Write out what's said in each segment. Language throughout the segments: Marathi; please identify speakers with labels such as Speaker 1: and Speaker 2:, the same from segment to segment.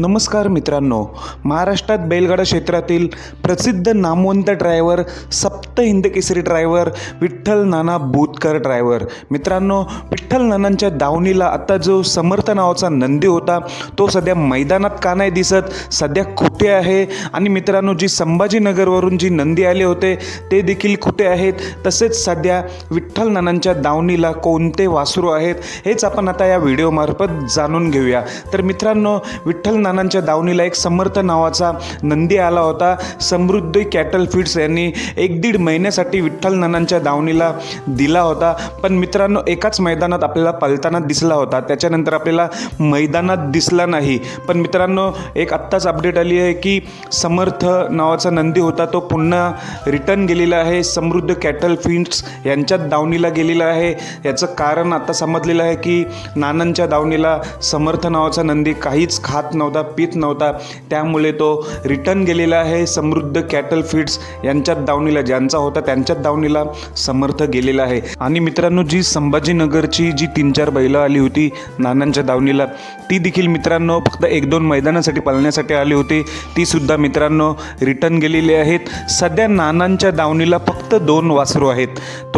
Speaker 1: नमस्कार मित्रांनो महाराष्ट्रात बैलगाडा क्षेत्रातील प्रसिद्ध नामवंत ड्रायव्हर सप्त हिंद केसरी ड्रायव्हर विठ्ठल नाना बोतकर ड्रायव्हर मित्रांनो विठ्ठल नानांच्या दावणीला आता जो समर्थ नावाचा नंदी होता तो सध्या मैदानात का नाही दिसत सध्या कुठे आहे? आणि मित्रांनो जी संभाजीनगरवरून जी नंदी आले होते ते देखील कुठे आहेत? तसेच सध्या विठ्ठल नानांच्या दावणीला कोणते वासरू आहेत? हेच आपण आता या व्हिडिओमार्फत जाणून घेऊया. तर मित्रांनो विठ्ठल नानांच्या दावणीला एक समर्थ नावाचा नंदी आला होता. समृद्धी कॅटल फीड्स यांनी एक दीड महिन्यासाठी विठ्ठल नानांच्या दावणीला दिला होता. पण मित्रांनो एकाच मैदानात आपल्याला पलताना दिसला होता. त्याच्यानंतर आपल्याला मैदानात दिसला नाही. पण मित्रांनो एक आत्ताच अपडेट आली आहे की समर्थ नावाचा नंदी होता. तो पुन्हा रिटर्न गेलेला आहे. समृद्ध कॅटल फीड्स यांच्याच दावणीला गेलेला आहे. याचं कारण आता समजलेलं आहे की नानांच्या दावणीला समर्थ नावाचा नंदी काहीच खात नव्हता. पीत नव्हता. त्यामुळे तो रिटर्न गेलेला आहे. समृद्ध कॅटल फीड्स यांच्यात दावणीला ज्यांचा होता त्यांच्यात दावणीला समर्थ गेलेला आहे. आणि मित्रांनो जी संभाजीनगरची जी तीन चार बैलं आली होती नानांच्या दावणीला ती देखील मित्रांनो फक्त एक दोन मैदानासाठी पालण्यासाठी आली होती. ती सुद्धा मित्रांनो रिटर्न गेलेली आहेत. सध्या नानांच्या दावणीला फक्त दोन वासरू आहेत.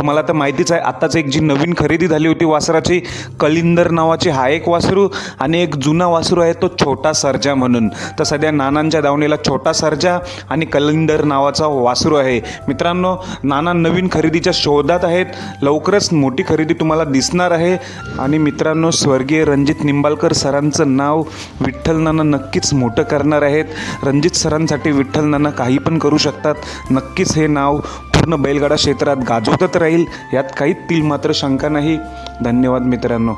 Speaker 1: तुम्हाला तर माहितीच आहे आत्ताच एक जी नवीन खरेदी झाली होती वासराची कलिंदर नावाची हा एक वासरू आणि एक जुना वासरू आहे तो छोटा सर्जा म्हणून. तर सध्या नानांच्या दावणीला छोटा सर्जा आणि कलिंदर नावाचा वासरू आहे. मित्रांनो नाना नवीन खरेदीच्या शोधात आहेत. लवकरच मोठी खरेदी तुम्हाला दिसणार आहे. आणि मित्रांनो स्वर्गीय रणजित निंबाळकर सरांचं नाव विठ्ठल नाना नक्कीच मोठं करणार आहेत. रणजित सरांसाठी विठ्ठल नाना काही पण करू शकतात. नक्कीच हे नाव पूर्ण बैलगाडा क्षेत्रात गाजवतच राहील यात काही तील मात्र शंका नाही. धन्यवाद मित्रांनो.